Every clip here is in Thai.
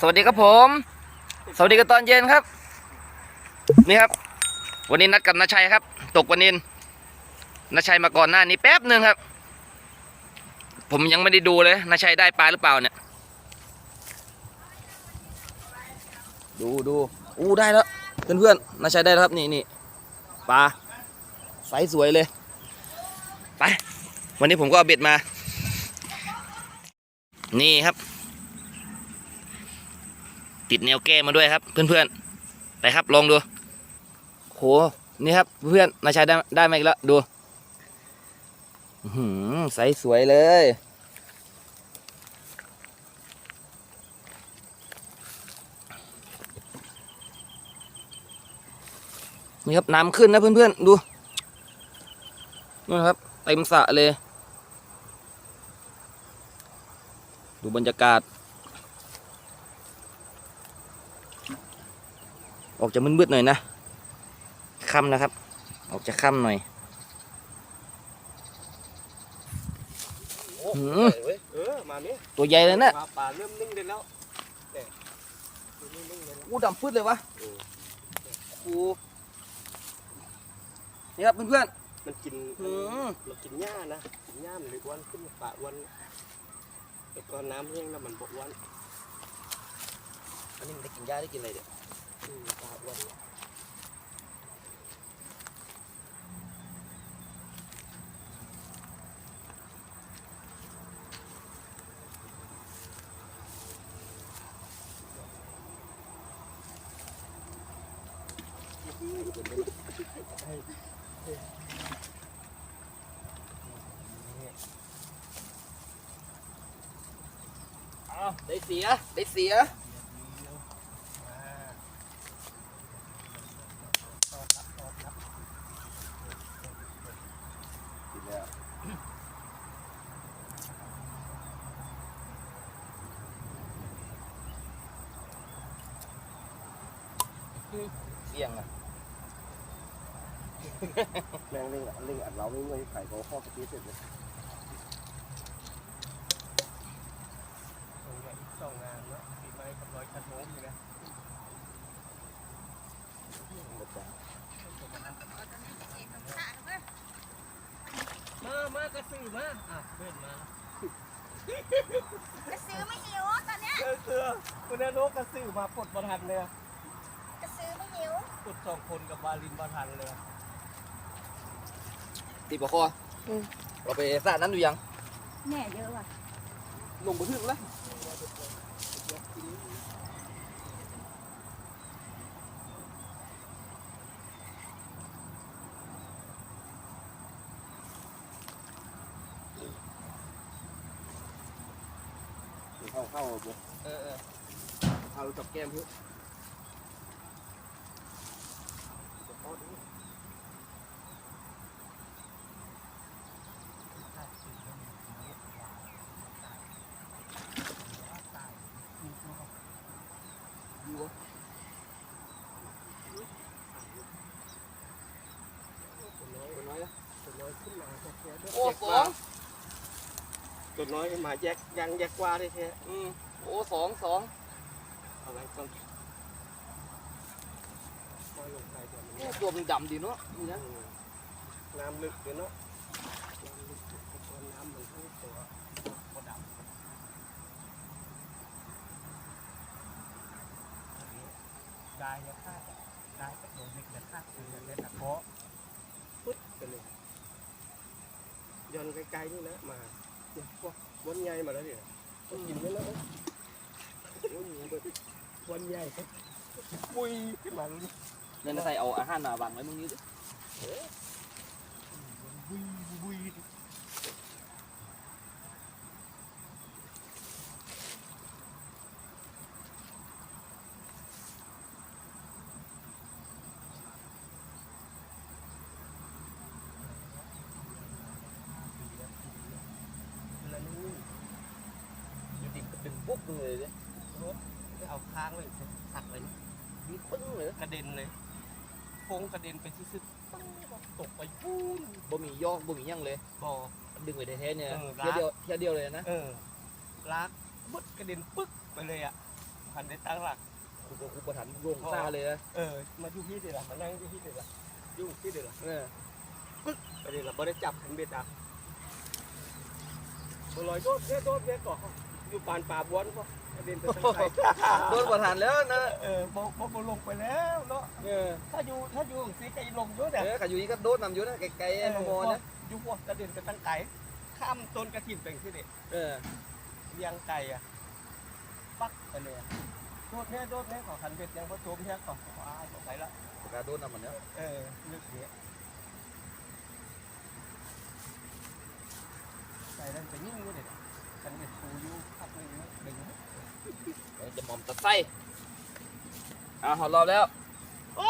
สวัสดีครับผม สวัสดีกันตอนเย็นครับ นี่ครับ วันนี้นัดกับนาชัยครับ ตกวันนินนาชัยมาก่อนหน้านี้แป๊บหนึ่งครับ ผมยังไม่ได้ดูเลยนาชัยได้ปลาหรือเปล่าเนี่ย ดูดูอู้ได้แล้วเพื่อนเพื่อนนาชัยได้แล้วครับนี่นี่ปลาไซส์สวยเลย ไป วันนี้ผมก็เอาเบ็ดมา นี่ครับ ติดแนวแก้มาด้วยครับ เพื่อนๆ ไปครับลองดูโหนี่ครับเพื่อนนาชัยได้ได้มาอีกแล้วดูหือใสสวยเลย นี่ครับน้ำขึ้นนะเพื่อนๆ ดูนู่นครับเต็มสระเลย ดูบรรยากาศ ออกจะมืดๆหน่อยนะค่ำนะครับ ออกจะค่ำหน่อยโอ้หืโหมเว้ยเออมานี่ตัวใหญ่เลยนะปลาป่าเริ่มนิ่งได้แล้วเนี่ยเริ่มนิ่งได้แล้วอู้ดำพืดเลยวะเออโอ้นี่ครับเพื่อนมันกินๆหืมมันกินหญ้านะ กินหญ้ามันเลยอ้วนขึ้นป่าอ้วนแต่ก่อนน้ำแห้งแล้วมันบ่อ้วนอันนี้มันได้กินหญ้าได้กินอะไรเดี๋ยว อืมป่าอ้วนอ้าได้เสีย ได้เสีย กินแล้ว เสี่ยงอะแม่งเล่งเล่งอัดเราไม่เมื่อยไข่ก็ข้อสกีเสร็จเลยสองงานเนาะปีใหม่กับลอยกระทงอยู่นะมามากระสือมาอะเดินมากระสือไม่หิวตอนเนี้ยเจอเสือคุณนกกระสือมาปลดประทันเลยอะ ดสองคนกับบาลินประทันเลยอะตีบคออเราไปสระนั้นดูยังแน่เยอะว่ะลงไปถึงแล้วเข้าเข้าบ่เออเออเอาจับแก้มเพื่อ ตัวน้อยตัวน้อยตัวน้อยขึ้นมาแค่ๆ โอ้สองตัวน้อยมาแยกยังแยกกว่าได้แค่อืมโอ้สองสองเอาไว้ก่อนปล่อยลงไปเดี๋ยวมันโอ้ตัวมันดำดีเนาะนี่นะน้ำลึกเดี๋ยวเนาะน้ำลึกตัวน้ำมันทั้งตัวบ่ดำได้จะคาดได้ก็โดนเด็กจะคาดคือจะเป็นตะโกะปุ๊บไปเลย ย้อนไกลๆนี่นะมาเนี่ยพวกวันใหญ่มาแล้วเนี่ยต้องกินไว้แล้วนะโอ้ยเบิดวันใหญ่ก็ปุยขึ้นมาแล้วนี่เดินใส่เอาอาหารมาวางไว้มึงนี้ดิบุยบุย แล้วนี่อยู่ดิบก็ดึง ปุ๊บเลยเลยไม่เอาค้างไว้สักไว้นี่มีปึ้งเลยกระเด็นเลยโค้งกระเด็นไปที่ซึกปึ้งตกไปปูนบ่มียอกบ่มีหยังเลยบ่อดึงไว้แท้ๆเนี่ยเออเที่ยวเดียวเที่ยวเดียวเลยนะเออลากบึดกระเด็นปึ๊กไปเลยอะพันได้ตั้งหลักกูก็กูประทันลงซาเลยนะเออมาอยู่พี่เดี๋ยวละมานั่งอยู่พี่เดี๋ยวละอยู่พี่เดี๋ยวละเออไปเดี๋ยวละบ่ได้จับขันเบ็ดอะบ่ลอยโดดเนี่ยโดดเนี่ยก่อน อยู่ปานป่าบวนก็กระเด็นไปทางไกลโดนประทันแล้วนะเออบ่บ่บ่ลงไปแล้วเนาะเออถ้าอยู่ถ้าอยู่สิจะลงเยอะเอเนี่ยอขาอยู่นี่ก็โดนนำอยู่นะไกลๆไอ้มอมอนะอยู่พวกกระเด็นไปทางไกลข้ามต้นกระถิ่นเป็นที่เด็ดเออเลี้ยงไก่อะปักไปเลยอะโดดเนี่ยโดดเนี่ยขอขันเบ็ดยังพอโจมเนี่ยก่อนว้ายไปละปากกาโดนนำมันแล้วเออลึกเนี้ยใส่แล้วจะยิ่งรู้เด็ดขันเบ็ดฟูอยู่พักหนึงนะดึงเออ จะหมอมตะไส้อะหอดรอบแล้ว โอ้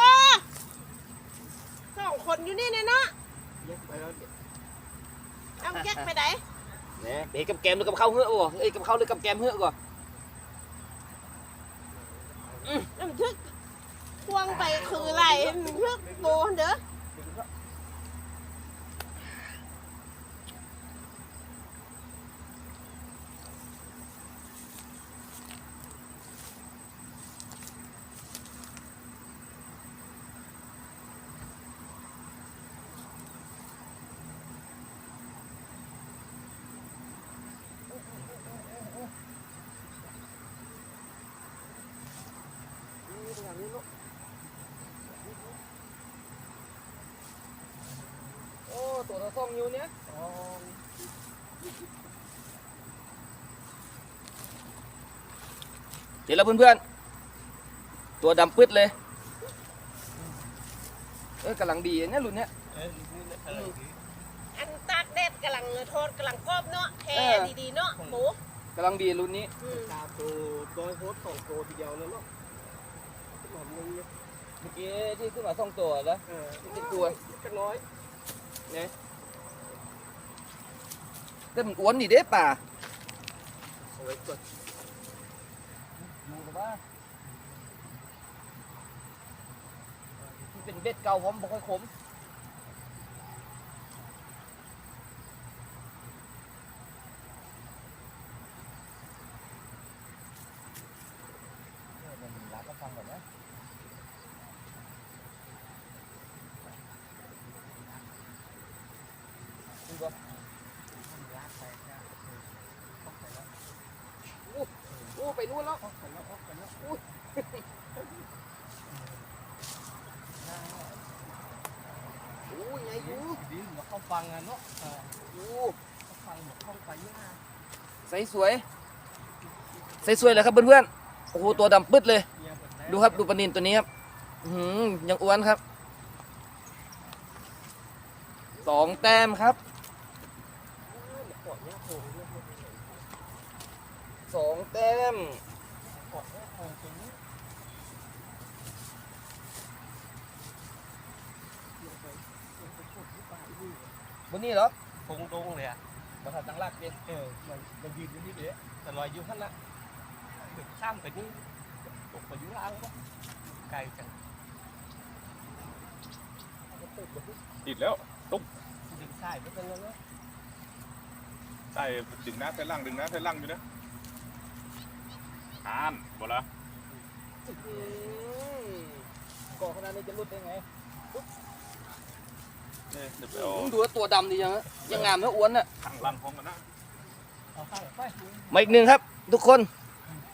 สองคนอยู่นี่เนี่ยเนาะเย็บไปแล้วเด็ดเอาแก๊กไปไหนเนี่ยเฮ้ยกับแกมหรือกับข้าวเหือกบ่เอ้ยกับข้าวหรือกับแกมเหือกก่อนน้ำทึกควงไปคืออะไรน้ำทึกโบเด้อ ตัวเท่าซองนิ้วเนี้ยอ๋อเดี๋ยวแล้วเพื่อนๆ ตัวดำปึ๊ดเลย เออกำลังดีเนี่ยรุ่นเนี้ยเออนี่นะอะไรดีอันตากแดดกำลังโทษกำลังกรอบเนาะแทเออดีๆเนาะหมูกำลังดีรุ่นนี้อืมตาตัวตัวโคตรสองตัวทีเดียวเลยเนาะหมอมนึงเนี่ยเมื่อกี้ที่ขึ้นมาสองตัวแล้วเออเป็นตัว ก็น้อยแต่มันอ้วนนี่เด้ป่าเอาไว้ก่อนดูแต่ว่าที่เป็นเบ็ดเก่าผมบ่ค่อยขมเออมันรักก็ฟังก่อนนะ ดูก่อน ลากไปนะออกไปแล้ว โอ้ ไปนู่นแล้วออกไปแล้วออกไปแล้วโอ้ยไงอดียู่ดีมาเข้าฟังอะเนาะเอออยู่เข้าฟังหมดเข้าไปเยอะนะใสสวยใสสวยเลยครับเพื่อนๆโอ้โหตัวดำปึ๊ดเลยเยี่ยมหมแล้วดูครับดูปลานินตัวนี้ครับอื้อหือยังอ้วนครับสองแต้มครับเกาะเนี่ยโผล่เนี่ยโผล่ส องแต้มเกาะเนี่ยโผล่ตรงนี้ลงไปลงไปกดที่ปลายนี่บนนี้เหรอตรงตรงเลยอะมาถัดตั้งหลักดิเออมันมันยืนอยู่ที่เดียวแต่ลอยอยู่ข้างหน้าเดี๋ยวข้ามไปนี่ตกไปอยู่ล่างก็ไกลจังติดแล้วดึงสายไปเป็นแล้วเนาะใส่ดึงหน้าใส่ล่างดึงหน้าใส่ล่างอยู่นะ อ่านบ่ละอื้อหือก่อขนาดนี้จะรุดได้ไงนี่เดี๋ยวไปเอามึงดูว่าตัวดำดียังฮะยังงามแล้วอ้วนอะข้างล่างของมันนะเอาข้างไปมาอีกหนึ่งครับ ทุกคน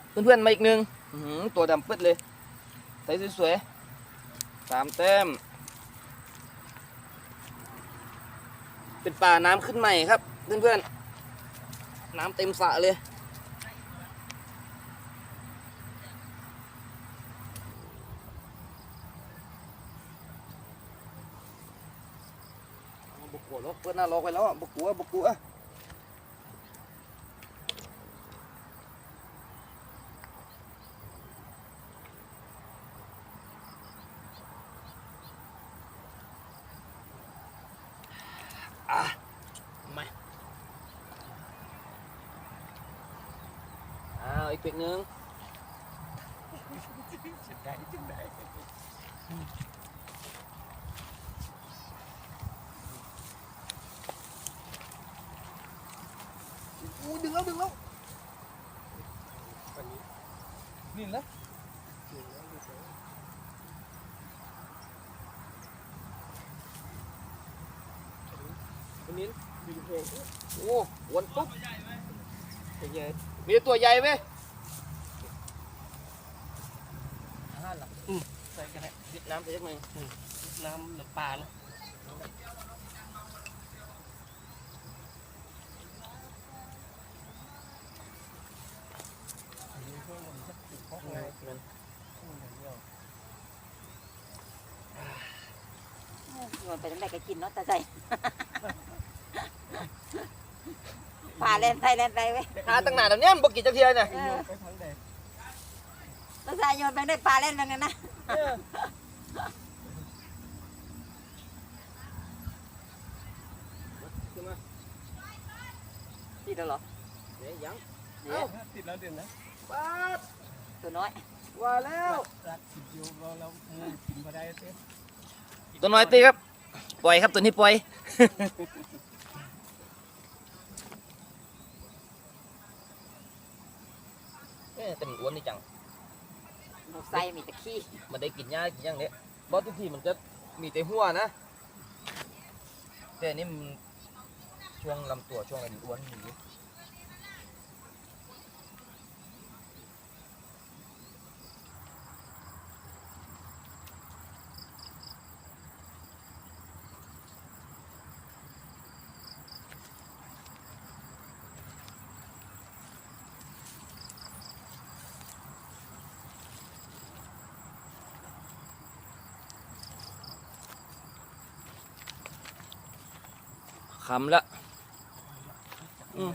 เพื่อนๆมาอีกหนึ่งอื้อหือตัวดำปึ๊ดเลยใสสวยๆสามแต้ม เป็นป่าน้ำขึ้นใหม่ครับ เพื่อนๆน้ำเต็มสระเลย บุกกัวแล้วเปิดหน้าล็อกไว้แล้วอะบุกกัวบุกกัวอะมาอ้าวอีกเป็กหนึ่งได้จึงได้ อู้ดึงแล้วดึงแล้ววันนี้นี่ละวันนี้ดึงเพลงโอ้วนปุ๊บเป็นไงมีแต่ตัวใหญ่ไหมห้าหลักใส่กันได้น้ำใส่ยักหน่อยน้ำหรือปลานะ อันนี้เพื่อนมันจะติดพกไง มันอย่างเดียวมันไปทางใดก็กินเนาะตาใจป่าเล่นไปเล่นไปเว้ยหาตั้งนานแล้วเนี่ยมันบ่กินจักเทียเนี่ยเออไปทางใดตาใจโยนไปได้ป่าเล่นไปกันนะขึ้นมานี่เด้อเหรอเดี๋ยวยังเดี๋ยวติดแล้วเด่นนะป้าด ตัวน้อย ว่าแล้วรักติดอยู่เราเรางูกินมาได้เต้ตัวน้อยตีครับ ปล่อยครับตัวนี้ปล่อย เอ๊ะแต่มันอ้วนนี่จัง หมูใส่มีแต่ขี้มันได้กินหญ้ากินหยังเนี่ยบอสทุกทีมันจะมีแต่หัวนะ แต่อันนี่มันช่วงลำตัวช่วงอะไรมันอ้วนอยู่ คำละอืม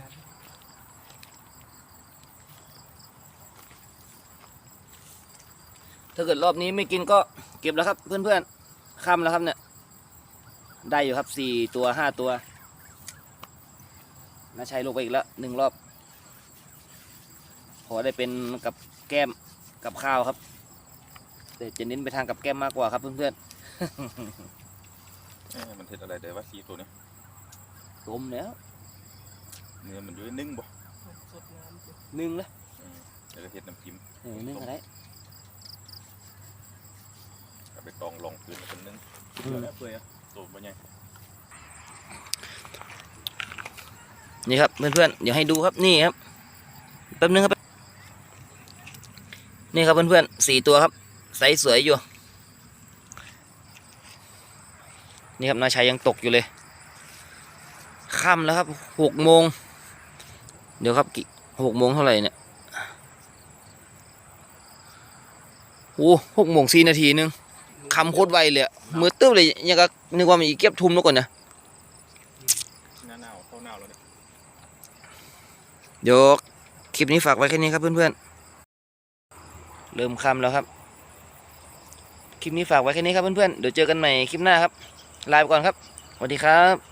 ถ้าเกิดรอบนี้ไม่กินก็เก็บแล้วครับ เพื่อนๆคำแล้วครับเนี่ย ได้อยู่ครับสี่ตัวห้าตัวน่าใช้ลงไปอีกแล้วหนึ่งรอบ พอได้เป็นกับแก้มกับข้าวครับแต่จะเน้นไปทางกับแก้มมากกว่าครับเพื่อนเอ๊ะมันเห็ดอะไรเดี๋ยวว่าสีตัวนี้ ๆต้มแล้วเนื้อมันอยู่ในนึ่งบ่สดน้ำสินึ่งแล้วเดี๋ยวก็เห็ดน้ำจิ้มเออนึ่งอะไรเอาไปตองลองพื้นแล้วเป็นนึ่งอืมแล้วเปื่อยอะตัวมันใหญ่นี่ครับเพื่อนๆเดี๋ยวให้ดูครับนี่ครับแป๊บนึงครับ นี่ครับเพื่อนๆสี่ตัวครับไซส์สวยอยู่ นี่ครับนาชัยยังตกอยู่เลย ค่ำแล้วครับหกโมงเดี๋ยวครับกี่หกโมงเท่าไหร่เนี่ยโอ้หกโมงสี่นาทีนึงคำโคตรไวเลยอะมือตื้อเลยยังก็นึกว่ามันอีเก็บทุ่มแล้วก่อนนะหน้าหนาวเข้าหนาวแล้วเนี่ยเดี๋ยวคลิปนี้ฝากไว้แค่นี้ครับเพื่อนๆ เริ่มค่ำแล้วครับ คลิปนี้ฝากไว้แค่นี้ครับเพื่อนๆ เดี๋ยวเจอกันใหม่คลิปหน้าครับ ลาไปก่อนครับ สวัสดีครับ